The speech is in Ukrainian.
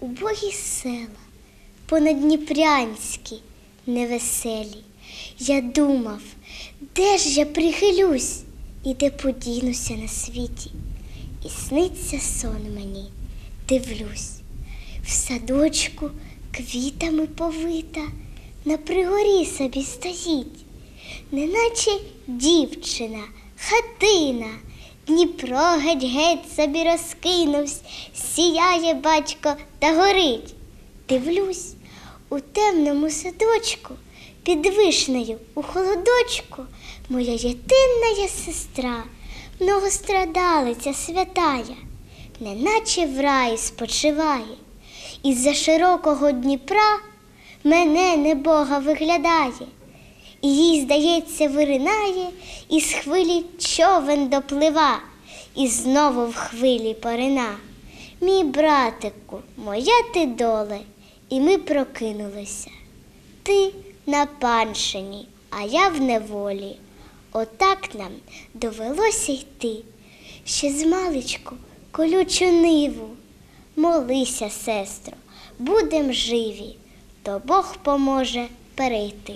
убогі села, понадніпрянські, невеселі. Я думав, де ж я прихилюсь і де подінуся на світі. І сниться сон мені, дивлюсь, в садочку квітами повита, на пригорі собі стоїть, неначе дівчина, хатина, Дніпро геть-геть собі розкинувсь, сіяє батько та горить. Дивлюсь, у темному садочку, під вишнею у холодочку, моя єдина сестра, многострадалиця святая, неначе в раї спочиває. Із-за широкого Дніпра мене небога виглядає, і їй, здається, виринає, із хвилі човен доплива, і знову в хвилі порина. Мій братику, моя ти доле, і ми прокинулися. Ти на паншині, а я в неволі. Отак нам довелося йти. Ще з маличку колючу ниву. Молися, сестро, будем живі, то Бог поможе перейти.